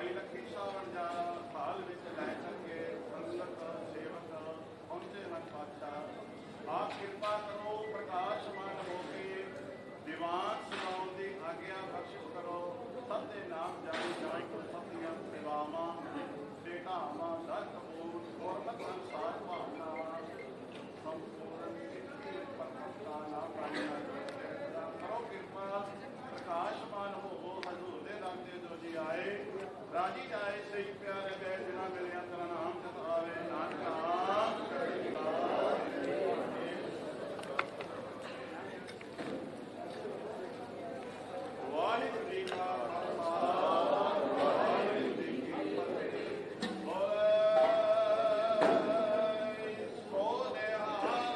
ਭਾਈ ਲੱਖੀ ਸ਼ਾਹ ਵਣਜਾਰਾ ਹਾਲ ਵਿੱਚ ਲੈ ਕਰਕੇ ਸੰਗਤ ਸੇਵਕ ਪਹੁੰਚੇ ਹਨ ਪਾਤਸ਼ਾਹ ਆਪ ਕਿਰਪਾ ਕਰੋ ਪ੍ਰਕਾਸ਼ਮਾਨ ਹੋ ਕੇ ਦੀਵਾਨ ਸੁਣਾਉਣ ਦੀ ਆਗਿਆ ਬਖਸ਼ ਕਰੋ ਸਭ ਦੇ ਨਾਮ ਜਾਣੀ ਜਾਣ ਕੋ ਸਭ ਦੀਆਂ ਸੇਵਾਵਾਂ ਬੇਟਾਵਾਂ ਦਰ ਕਬੂਲ ਗੁਰਮਤਿ ਅਨੁਸਾਰ ਭਾਵਨਾਵਾਂ ਸੰਪੂਰਨ ਸਿੱਖੀ ਪਰਮਤਾ ਨਾ ਪਾਈਆਂ ਕਰੋ ਕਿਰਪਾ ਪ੍ਰਕਾਸ਼ਮਾਨ ਹੋ ਹਜ਼ੂਰ ਦੇ ਦਰ ਤੇ ਜੋ ਜੀ ਆਏ ਰਾਜੀ ਜਾਏ ਸਹੀ ਪਿਆਰੇ ਗਏ ਬਿਨਾ ਮਿਲਿਆ ਤੇਰਾ ਨਾਮ ਜਤ ਆਵੇ ਨਾਨਕ ਨਾਮ ਚੜ੍ਹਦੀ ਕਲਾ ਵਾਹਿਗੁਰੂ ਜੀ ਕਾ ਖਾਲਸਾ ਵਾਹਿਗੁਰੂ ਜੀ ਕੀ ਫਤਿਹ ਬੋਲੇ ਸੋ ਨਿਹਾਲ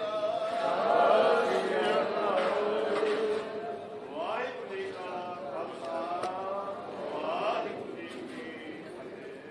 ਵਾਹਿਗੁਰੂ ਜੀ ਕਾ ਖਾਲਸਾ ਵਾਹਿਗੁਰੂ ਜੀ ਕੀ ਫਤਿਹ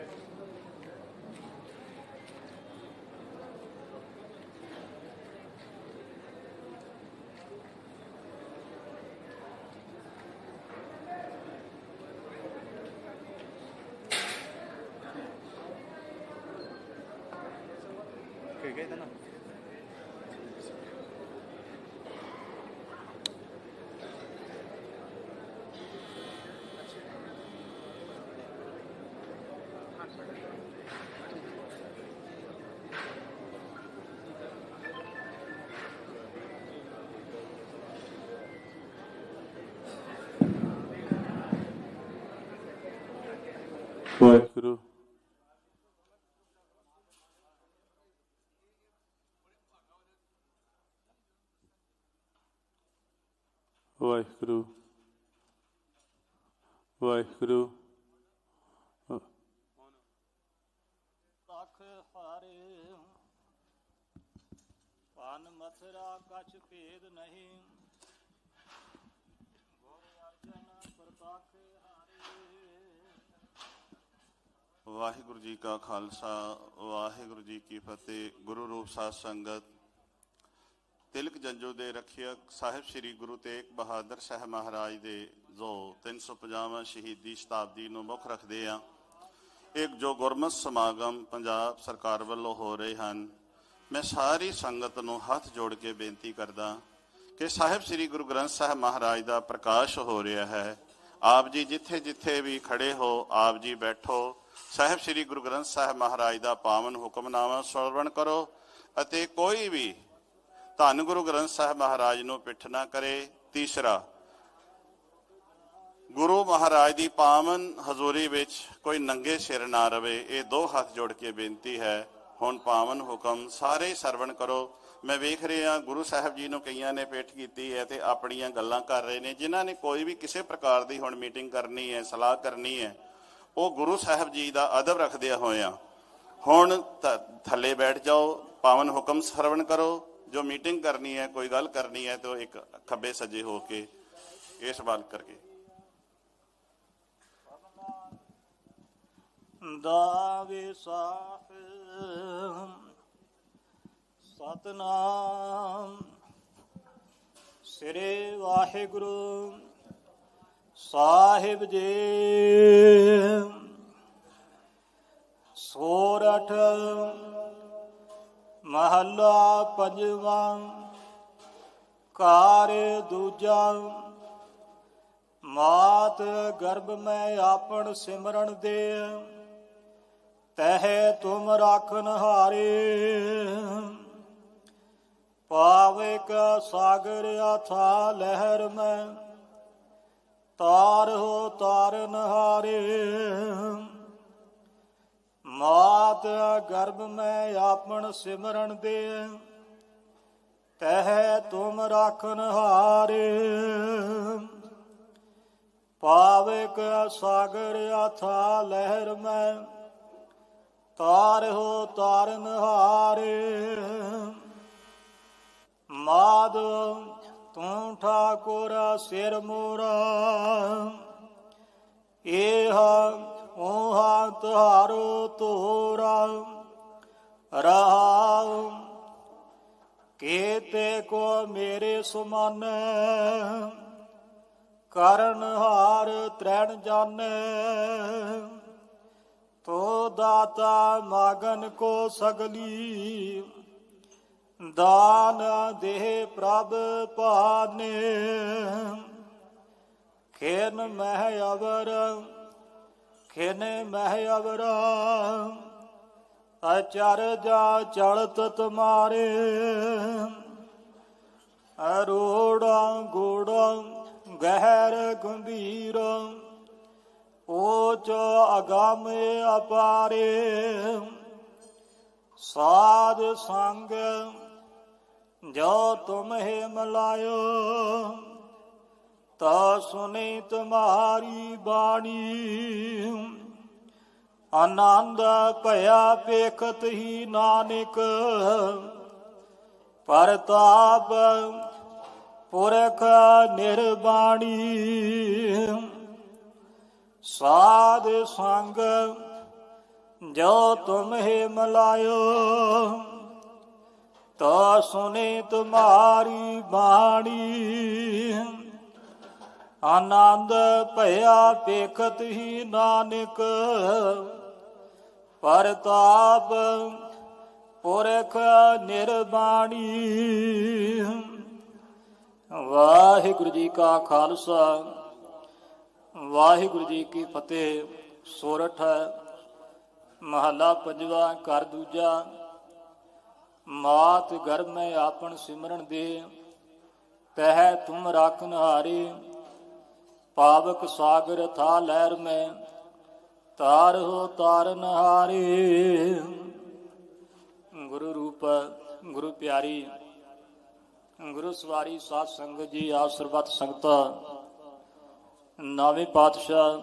ਵਾਹਿਗੁਰੂ ਵਾਹਿਗੁਰੂ ਵਾਹਿਗੁਰੂ। ਤਖ ਹਾਰੇ ਪਨ ਮਥਰਾ ਕਛ ਭੇਦ ਨਹੀਂ। ਵਾਹਿਗੁਰੂ ਜੀ ਕਾ ਖਾਲਸਾ ਵਾਹਿਗੁਰੂ ਜੀ ਕੀ ਫਤਿਹ। ਗੁਰੂ ਰੂਪ ਸਾਧ ਸੰਗਤ ਤਿਲਕ ਜੰਜੋ ਦੇ ਰੱਖਿਅਕ ਸਾਹਿਬ ਸ੍ਰੀ ਗੁਰੂ ਤੇਗ ਬਹਾਦਰ ਸਾਹਿਬ ਮਹਾਰਾਜ ਦੇ ਜੋ 350ਵਾਂ ਸ਼ਹੀਦੀ ਸ਼ਤਾਬਦੀ ਨੂੰ ਮੁੱਖ ਰੱਖਦੇ ਆ। ਇੱਕ ਜੋ ਗੁਰਮਤ ਸਮਾਗਮ ਪੰਜਾਬ ਸਰਕਾਰ ਵੱਲੋਂ ਹੋ ਰਹੇ ਹਨ, ਮੈਂ ਸਾਰੀ ਸੰਗਤ ਨੂੰ ਹੱਥ ਜੋੜ ਕੇ ਬੇਨਤੀ ਕਰਦਾ ਕਿ ਸਾਹਿਬ ਸ੍ਰੀ ਗੁਰੂ ਗ੍ਰੰਥ ਸਾਹਿਬ ਮਹਾਰਾਜ ਦਾ ਪ੍ਰਕਾਸ਼ ਹੋ ਰਿਹਾ ਹੈ। ਆਪ ਜੀ ਜਿੱਥੇ ਜਿੱਥੇ ਵੀ ਖੜੇ ਹੋ, ਆਪ ਜੀ ਬੈਠੋ। ਸਾਹਿਬ ਸ੍ਰੀ ਗੁਰੂ ਗ੍ਰੰਥ ਸਾਹਿਬ ਮਹਾਰਾਜ ਦਾ ਪਾਵਨ ਹੁਕਮਨਾਮਾ ਸਰਵਣ ਕਰੋ ਅਤੇ ਕੋਈ ਵੀ ਧੰਨ ਗੁਰੂ ਗ੍ਰੰਥ ਸਾਹਿਬ ਮਹਾਰਾਜ ਨੂੰ ਪਿੱਠ ਨਾ ਕਰੇ। ਤੀਸਰਾ, ਗੁਰੂ ਮਹਾਰਾਜ ਦੀ ਪਾਵਨ ਹਜ਼ੂਰੀ ਵਿੱਚ ਕੋਈ ਨੰਗੇ ਸਿਰ ਨਾ ਰਵੇ। ਇਹ ਦੋ ਹੱਥ ਜੋੜ ਕੇ ਬੇਨਤੀ ਹੈ, ਹੁਣ ਪਾਵਨ ਹੁਕਮ ਸਾਰੇ ਸਰਵਣ ਕਰੋ। ਮੈਂ ਵੇਖ ਰਿਹਾ ਗੁਰੂ ਸਾਹਿਬ ਜੀ ਨੂੰ ਕਈਆਂ ਨੇ ਪੇਠ ਕੀਤੀ ਹੈ ਤੇ ਆਪਣੀਆਂ ਗੱਲਾਂ ਕਰ ਰਹੇ ਨੇ। ਜਿਨ੍ਹਾਂ ਨੇ ਕੋਈ ਵੀ ਕਿਸੇ ਪ੍ਰਕਾਰ ਦੀ ਹੁਣ ਮੀਟਿੰਗ ਕਰਨੀ ਹੈ, ਸਲਾਹ ਕਰਨੀ ਹੈ, ਉਹ ਗੁਰੂ ਸਾਹਿਬ ਜੀ ਦਾ ਅਦਬ ਰੱਖਦਿਆਂ ਹੋਇਆਂ ਹੁਣ ਥੱਲੇ ਬੈਠ ਜਾਓ, ਪਾਵਨ ਹੁਕਮ ਸਰਵਣ ਕਰੋ। ਜੋ ਮੀਟਿੰਗ ਕਰਨੀ ਹੈ, ਕੋਈ ਗੱਲ ਕਰਨੀ ਹੈ, ਤਾਂ ਇੱਕ ਖੱਬੇ ਸੱਜੇ ਹੋ ਕੇ ਇਹ ਸਵਾਲ ਕਰਕੇ ਦਾਵੇ ਸਾਹਿਬ ਸਤਨਾਮ। ਸ੍ਰੀ ਵਾਹਿਗੁਰੂ ਸਾਹਿਬ ਜੀ। ਸੋਰਠ ਮਹੱਲਾ ਪੰਜਵਾਂ ਕਾਰ ਦੂਜਾ, ਮਾਤ ਗਰਭ ਮੈਂ ਆਪਣ ਸਿਮਰਨ ਦੇ ਤਹਿ ਤੁਮ ਰਾਖਨ ਹਾਰੇ ਪਾਵੇ ਕਾ ਸਾਗਰ ਅਥਾ ਲਹਿਰ ਮੈਂ, ਤਾਰ ਹੋ ਤਾਰਨ ਹਾਰੇ ਮਾਤ ਗਰਭ ਮੈਂ ਆਪਣ ਸਿਮਰਨ ਦੇ ਤਹਿ ਤੁਮ ਰਾਖਨ ਹਾਰੇ। ਪਾਵਕ ਸਾਗਰ ਅਥਾ ਲਹਿਰ ਮੈਂ, ਤਾਰ ਹੋ ਤਾਰਨ ਹਾਰੇ। ਮਾਦ ਤੂੰ ਠਾਕੁਰ ਸਿਰ ਮੋਰਾ, ਏਹ ਓਹਾ ਤੁਹਾਰੋ ਤੋਰਾ ਰਹਾਉ। ਕੀਤੇ ਕੋ ਮੇਰੇ ਸੁਮਨ, ਕਰਨ ਹਾਰ ਤ੍ਰੈਣ ਜਾਣੈ। ਤੋ ਦਾਤਾ ਮਾਗਨ ਕੋ ਸਗਲੀ, ਦਾਨ ਦੇਹ ਪ੍ਰਭ ਪਾਨੇ। ਖੇਨ ਮਹਿ ਅਵਰ ਖੇਨ ਮਹਿ ਅਵਰਾ ਅਚਰ ਜਾ ਚਲਤ ਤੁਮਾਰੇ। ਅਰੋੜਾ ਗੋੜਾ ਗਹਿਰ ਗੰਭੀਰ, ਓਚ ਅਗਮ ਅਪਾਰੇ। ਸਾਧ ਸੰਗ ਜੋ ਤੁਮਹਿ ਮਲਾਇਓ। ਤਾ ਸੁਨੇ ਤੁਮਾਰੀ ਬਾਣੀ। ਆਨੰਦ ਭਇਆ ਪੇਖਤ ਹੀ ਨਾਨਕ। ਪਰਤਾਪ ਪੁਰਖ ਨਿਰਬਾਣੀ। ਸਾਧ ਸੰਗ ਜੋ ਤੁਮਹਿ ਮਲਾਇਓ। ਤਾ ਸੁਨੇ ਤੁਮਾਰੀ ਬਾਣੀ। ਆਨੰਦ ਭਇਆ ਪੇਖਤ ਹੀ ਨਾਨਕ ਪਰਤਾਪ ਪੁਰਖ ਨਿਰਬਾਣੀ। ਵਾਹਿਗੁਰੂ ਜੀ ਕਾ ਖਾਲਸਾ, ਵਾਹਿਗੁਰੂ ਜੀ ਕੀ ਫਤਿਹ। ਸੋਰਠ ਮਹੱਲਾ ਪੰਜਵਾ ਕਰ ਦੂਜਾ। ਮਾਤ ਗਰਭ ਮੈਂ ਆਪਣ ਸਿਮਰਨ ਦੇ, ਤਹਿ ਤੁਮ ਰਾਖਨ ਹਾਰੇ ਪਾਵਕ ਸਾਗਰ ਥਾ ਲਹਿਰ ਮੈਂ ਤਾਰ ਹੋ ਤਾਰਨ ਹਾਰੇ ਗੁਰੂ ਰੂਪ, ਗੁਰੂ ਪਿਆਰੀ, ਗੁਰੂ ਸਵਾਰੀ ਸਾਧ ਸੰਗਤ ਜੀ ਆਪ ਸਰਬੱਤ ਨਾਵੇਂ ਪਾਤਸ਼ਾਹ,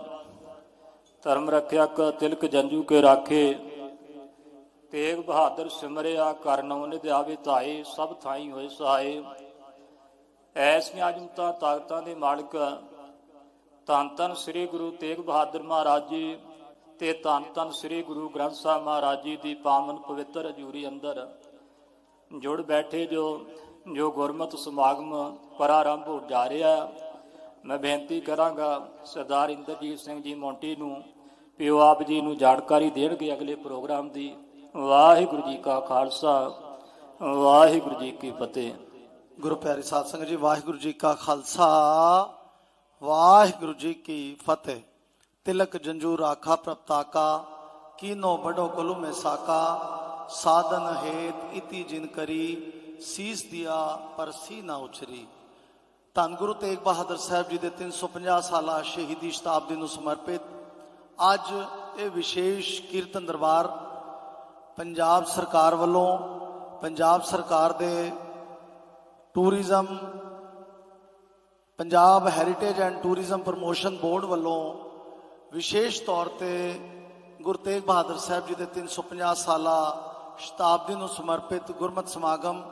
ਧਰਮ ਰੱਖਿਅਕ ਤਿਲਕ ਜੰਜੂ ਕੇ ਰਾਖੇ, ਤੇਗ ਬਹਾਦਰ ਸਿਮਰਿਆ ਕਰਨਉ ਨਿਧਿਆਵੇ ਧਾਏ, ਸਭ ਥਾਈ ਹੋਏ ਸਹਾਏ। ਐਸੀਆਂ ਅਜੰਤਾ ਤਾਕਤਾਂ ਦੇ ਮਾਲਕ ਧੰਨ ਧੰਨ ਸ੍ਰੀ ਗੁਰੂ ਤੇਗ ਬਹਾਦਰ ਮਹਾਰਾਜ ਜੀ ਤੇ ਧੰਨ ਧੰਨ ਸ੍ਰੀ ਗੁਰੂ ਗ੍ਰੰਥ ਸਾਹਿਬ ਮਹਾਰਾਜ ਜੀ ਦੀ ਪਾਵਨ ਪਵਿੱਤਰ ਹਜ਼ੂਰੀ ਅੰਦਰ ਜੁੜ ਬੈਠੇ ਜੋ ਜੋ ਗੁਰਮਤਿ ਸਮਾਗਮ ਪ੍ਰਾਰੰਭ ਹੋ ਜਾ ਰਿਹਾ ਮੈਂ ਬੇਨਤੀ ਕਰਾਂਗਾ ਸਰਦਾਰ ਇੰਦਰਜੀਤ ਸਿੰਘ ਜੀ ਮੌਂਟੀ ਨੂੰ, ਪਿਓ ਆਪ ਜੀ ਨੂੰ ਜਾਣਕਾਰੀ ਦੇਣਗੇ ਅਗਲੇ ਪ੍ਰੋਗਰਾਮ ਦੀ। ਵਾਹਿਗੁਰੂ ਜੀ ਕਾ ਖਾਲਸਾ, ਵਾਹਿਗੁਰੂ ਜੀ ਕੀ ਫਤਿਹ। ਗੁਰੂ ਪਿਆਰੇ ਸਾਧ ਸੰਗਤ ਜੀ, ਵਾਹਿਗੁਰੂ ਜੀ ਕਾ ਖਾਲਸਾ। ਵਾਹਿਗੁਰੂ ਜੀ ਕੀ ਫਤਿਹ। ਤਿਲਕ ਜੰਜੂ ਰਾਖਾ ਪ੍ਰਪਤਾਕਾ, ਕੀਨੋ ਬੜੋ ਕੁਲੂ ਮੇ ਸਾਕਾ, ਸਾਧਨ ਹੇਤ ਇਤੀ ਜਿਨ ਕਰੀ, ਸੀਸ ਦਿਆ ਪਰ ਸੀ ਨਾ ਉਛਰੀ। ਧੰਨ ਗੁਰੂ ਤੇਗ ਬਹਾਦਰ ਸਾਹਿਬ ਜੀ ਦੇ 350 ਸਾਲਾ ਸ਼ਹੀਦੀ ਸ਼ਤਾਬਦੀ ਨੂੰ ਸਮਰਪਿਤ ਅੱਜ ਇਹ ਵਿਸ਼ੇਸ਼ ਕੀਰਤਨ ਦਰਬਾਰ ਪੰਜਾਬ ਸਰਕਾਰ ਵੱਲੋਂ, ਪੰਜਾਬ ਸਰਕਾਰ ਦੇ tourism Punjab heritage and tourism promotion board ਵੱਲੋਂ ਵਿਸ਼ੇਸ਼ ਤੌਰ ਤੇ ਗੁਰੂ ਤੇਗ ਬਹਾਦਰ ਸਾਹਿਬ ਜੀ ਦੇ 350 ਸਾਲਾ ਸ਼ਤਾਬਦੀ ਨੂੰ ਸਮਰਪਿਤ ਗੁਰਮਤਿ ਸਮਾਗਮ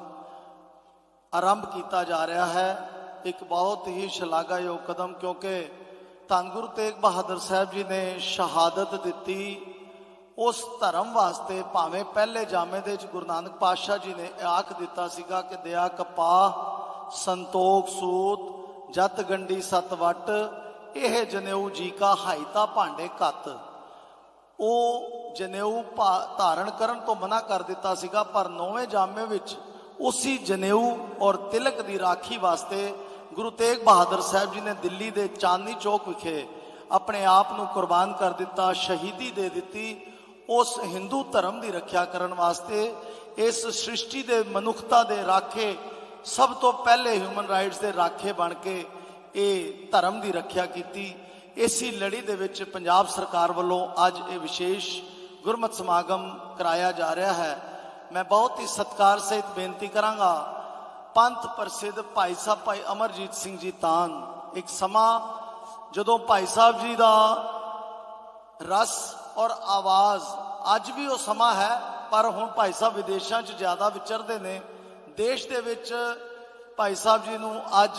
ਆਰੰਭ ਕੀਤਾ ਜਾ ਰਿਹਾ ਹੈ। ਇੱਕ ਬਹੁਤ ਹੀ ਸ਼ਲਾਘਾਯੋਗ ਕਦਮ ਕਿਉਂਕਿ ਧੰਨ ਗੁਰੂ ਤੇਗ ਬਹਾਦਰ ਸਾਹਿਬ ਜੀ ਨੇ ਸ਼ਹਾਦਤ ਦਿੱਤੀ। ਉਸ ਧਰਮ ਵਾਸਤੇ ਭਾਵੇਂ ਪਹਿਲੇ ਜਾਮੇ ਦੇ ਵਿੱਚ ਗੁਰੂ ਨਾਨਕ ਪਾਤਸ਼ਾਹ ਜੀ ਨੇ ਆਖ ਦਿੱਤਾ ਸੀਗਾ ਕਿ ਦਇਆ ਕਪਾਹ, ਸੰਤੋਖ ਸੂਤ ਜਤ ਗੰਡੀ ਸਤ ਵਟ, ਇਹ ਜਨੇਊ ਜੀ ਕਾ ਹਾਈਤਾ ਭਾਂਡੇ ਕੱਤ। ਉਹ ਜਨੇਊ ਭਾ- ਧਾਰਨ ਕਰਨ ਤੋਂ ਮਨਾ ਕਰ ਦਿੱਤਾ ਸੀਗਾ, ਪਰ ਨੌਵੇਂ ਜਾਮੇ ਵਿੱਚ ਉਸੇ ਜਨੇਊ ਔਰ ਤਿਲਕ ਦੀ ਰਾਖੀ ਵਾਸਤੇ ਗੁਰੂ ਤੇਗ ਬਹਾਦਰ ਸਾਹਿਬ ਜੀ ਨੇ ਦਿੱਲੀ ਦੇ ਚਾਂਦਨੀ ਚੌਕ ਵਿਖੇ ਆਪਣੇ ਆਪ ਨੂੰ ਕੁਰਬਾਨ ਕਰ ਦਿੱਤਾ, ਸ਼ਹੀਦੀ ਦੇ ਦਿੱਤੀ। ਉਸ ਹਿੰਦੂ ਧਰਮ ਦੀ ਰੱਖਿਆ ਕਰਨ ਵਾਸਤੇ ਇਸ ਸ੍ਰਿਸ਼ਟੀ ਦੇ ਮਨੁੱਖਤਾ ਦੇ ਰਾਖੇ ਸਭ ਤੋਂ ਪਹਿਲੇ ਹਿਊਮਨ ਰਾਈਟਸ ਦੇ ਰਾਖੇ ਬਣ ਕੇ ਇਹ ਧਰਮ ਦੀ ਰੱਖਿਆ ਕੀਤੀ। ਇਸੀ ਲੜੀ ਦੇ ਵਿੱਚ ਪੰਜਾਬ ਸਰਕਾਰ ਵੱਲੋਂ ਅੱਜ ਇਹ ਵਿਸ਼ੇਸ਼ ਗੁਰਮਤਿ ਸਮਾਗਮ ਕਰਾਇਆ ਜਾ ਰਿਹਾ ਹੈ। ਮੈਂ ਬਹੁਤ ਹੀ ਸਤਿਕਾਰ ਸਹਿਤ ਬੇਨਤੀ ਕਰਾਂਗਾ, ਪੰਥ ਪ੍ਰਸਿੱਧ ਭਾਈ ਸਾਹਿਬ ਭਾਈ ਅਮਰਜੀਤ ਸਿੰਘ ਜੀ ਤਾਨ, ਇੱਕ ਸਮਾਂ ਜਦੋਂ ਭਾਈ ਸਾਹਿਬ ਜੀ ਦਾ ਰਸ ਔਰ ਆਵਾਜ਼ ਅੱਜ ਵੀ ਉਹ ਸਮਾਂ ਹੈ, ਪਰ ਹੁਣ ਭਾਈ ਸਾਹਿਬ ਵਿਦੇਸ਼ਾਂ 'ਚ ਜ਼ਿਆਦਾ ਵਿਚਰਦੇ ਨੇ। ਦੇਸ਼ ਦੇ ਵਿੱਚ ਭਾਈ ਸਾਹਿਬ ਜੀ ਨੂੰ ਅੱਜ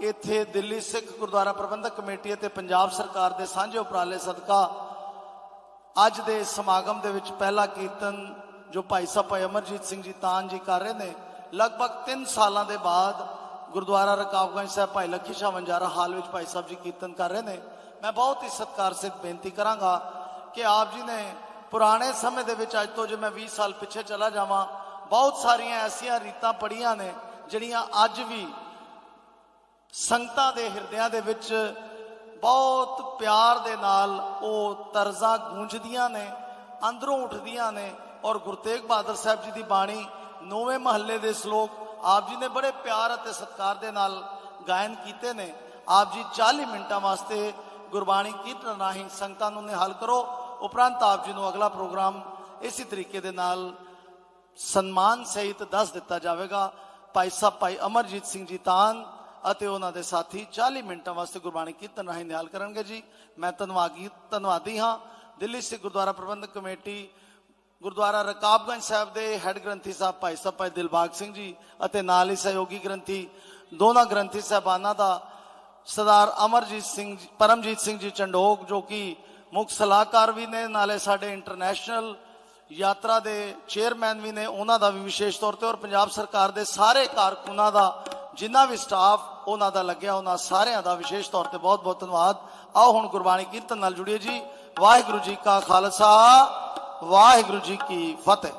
ਇੱਥੇ ਦਿੱਲੀ ਸਿੱਖ ਗੁਰਦੁਆਰਾ ਪ੍ਰਬੰਧਕ ਕਮੇਟੀ ਅਤੇ ਪੰਜਾਬ ਸਰਕਾਰ ਦੇ ਸਾਂਝੇ ਉਪਰਾਲੇ ਸਦਕਾ ਅੱਜ ਦੇ ਸਮਾਗਮ ਦੇ ਵਿੱਚ ਪਹਿਲਾ ਕੀਰਤਨ ਜੋ ਭਾਈ ਸਾਹਿਬ ਭਾਈ ਅਮਰਜੀਤ ਸਿੰਘ ਜੀ ਤਾਨ ਜੀ ਕਰ ਰਹੇ ਨੇ, ਲਗਭਗ 3 ਸਾਲਾਂ ਦੇ ਬਾਅਦ ਗੁਰਦੁਆਰਾ ਰਕਾਬਗੰਜ ਸਾਹਿਬ ਭਾਈ ਲੱਖੀ ਸ਼ਾਹ ਵੰਜਾਰਾ ਹਾਲ ਵਿੱਚ ਭਾਈ ਸਾਹਿਬ ਜੀ ਕੀਰਤਨ ਕਰ ਰਹੇ ਨੇ। ਮੈਂ ਬਹੁਤ ਹੀ ਸਤਿਕਾਰ ਸਹਿਤ ਬੇਨਤੀ ਕਰਾਂਗਾ ਕਿ ਆਪ ਜੀ ਨੇ ਪੁਰਾਣੇ ਸਮੇਂ ਦੇ ਵਿੱਚ ਅੱਜ ਤੋਂ ਜੇ ਮੈਂ 20 ਸਾਲ ਪਿੱਛੇ ਚਲਾ ਜਾਵਾਂ ਬਹੁਤ ਸਾਰੀਆਂ ਐਸੀਆਂ ਰੀਤਾਂ ਪੜੀਆਂ ਨੇ, ਜਿਹੜੀਆਂ ਅੱਜ ਵੀ ਸੰਗਤਾਂ ਦੇ ਹਿਰਦਿਆਂ ਦੇ ਵਿੱਚ ਬਹੁਤ ਪਿਆਰ ਦੇ ਨਾਲ ਉਹ ਤਰਜ਼ਾਂ ਗੂੰਜਦੀਆਂ ਨੇ, ਅੰਦਰੋਂ ਉੱਠਦੀਆਂ ਨੇ ਔਰ ਗੁਰੂ ਤੇਗ ਬਹਾਦਰ ਸਾਹਿਬ ਜੀ ਦੀ ਬਾਣੀ ਨੌਵੇਂ ਮਹੱਲੇ ਦੇ ਸ਼ਲੋਕ ਆਪ ਜੀ ਨੇ ਬੜੇ ਪਿਆਰ ਅਤੇ ਸਤਿਕਾਰ ਦੇ ਨਾਲ ਗਾਇਨ ਕੀਤੇ ਨੇ। ਆਪ ਜੀ 40 ਮਿੰਟਾਂ ਵਾਸਤੇ ਗੁਰਬਾਣੀ ਕੀਰਤਨ ਰਾਹੀਂ ਸੰਗਤਾਂ ਨੂੰ ਨਿਹਾਲ ਕਰੋ। ਉਪਰੰਤ ਆਪ ਜੀ ਨੂੰ ਅਗਲਾ ਪ੍ਰੋਗਰਾਮ ਇਸੇ ਤਰੀਕੇ ਦੇ ਨਾਲ ਸਨਮਾਨ ਸਹਿਤ ਦੱਸ ਦਿੱਤਾ ਜਾਵੇਗਾ। ਭਾਈ ਸਾਹਿਬ, ਭਾਈ ਅਮਰਜੀਤ ਸਿੰਘ ਜੀ ਤਾਨ ਅਤੇ ਉਹਨਾਂ ਦੇ ਸਾਥੀ 40 ਮਿੰਟਾਂ ਵਾਸਤੇ ਗੁਰਬਾਣੀ ਕੀਰਤਨ ਰਾਹੀਂ ਨਿਹਾਲ ਕਰਨਗੇ ਜੀ। ਮੈਂ ਧੰਨਵਾਦੀ ਧੰਨਵਾਦੀ ਹਾਂ। ਦਿੱਲੀ ਸਿੱਖ ਗੁਰਦੁਆਰਾ ਪ੍ਰਬੰਧਕ ਕਮੇਟੀ, ਗੁਰਦੁਆਰਾ ਰਕਾਬਗੰਜ ਸਾਹਿਬ ਦੇ ਹੈੱਡ ਗ੍ਰੰਥੀ ਸਾਹਿਬ ਭਾਈ ਸਾਹਿਬ, ਭਾਈ ਦਿਲਬਾਗ ਸਿੰਘ ਜੀ ਅਤੇ ਨਾਲ ਹੀ ਸਹਿਯੋਗੀ ਗ੍ਰੰਥੀ, ਦੋਨਾਂ ਗ੍ਰੰਥੀ ਸਾਹਿਬਾਨਾਂ ਦਾ ਸਰਦਾਰ ਅਮਰਜੀਤ ਸਿੰਘ ਪਰਮਜੀਤ ਸਿੰਘ ਜੀ ਚੰਡੋਕ ਜੋ ਕਿ ਮੁੱਖ ਸਲਾਹਕਾਰ ਵੀ ਨੇ, ਨਾਲੇ ਸਾਡੇ ਇੰਟਰਨੈਸ਼ਨਲ ਯਾਤਰਾ ਦੇ ਚੇਅਰਮੈਨ ਵੀ ਨੇ, ਉਹਨਾਂ ਦਾ ਵੀ ਵਿਸ਼ੇਸ਼ ਤੌਰ ਤੇ ਔਰ ਪੰਜਾਬ ਸਰਕਾਰ ਦੇ ਸਾਰੇ ਕਾਰਕੁਨਾਂ ਦਾ, ਜਿੰਨਾ ਵੀ ਸਟਾਫ, ਉਹਨਾਂ ਦਾ ਲੱਗਿਆ, ਉਹਨਾਂ ਸਾਰਿਆਂ ਦਾ ਵਿਸ਼ੇਸ਼ ਤੌਰ ਤੇ ਬਹੁਤ ਬਹੁਤ ਧੰਨਵਾਦ। ਆਓ ਹੁਣ ਗੁਰਬਾਣੀ ਕੀਰਤਨ ਨਾਲ ਜੁੜੀਏ ਜੀ। ਵਾਹਿਗੁਰੂ ਜੀ ਕਾ ਖਾਲਸਾ, ਵਾਹਿਗੁਰੂ ਜੀ ਕੀ ਫਤਿਹ।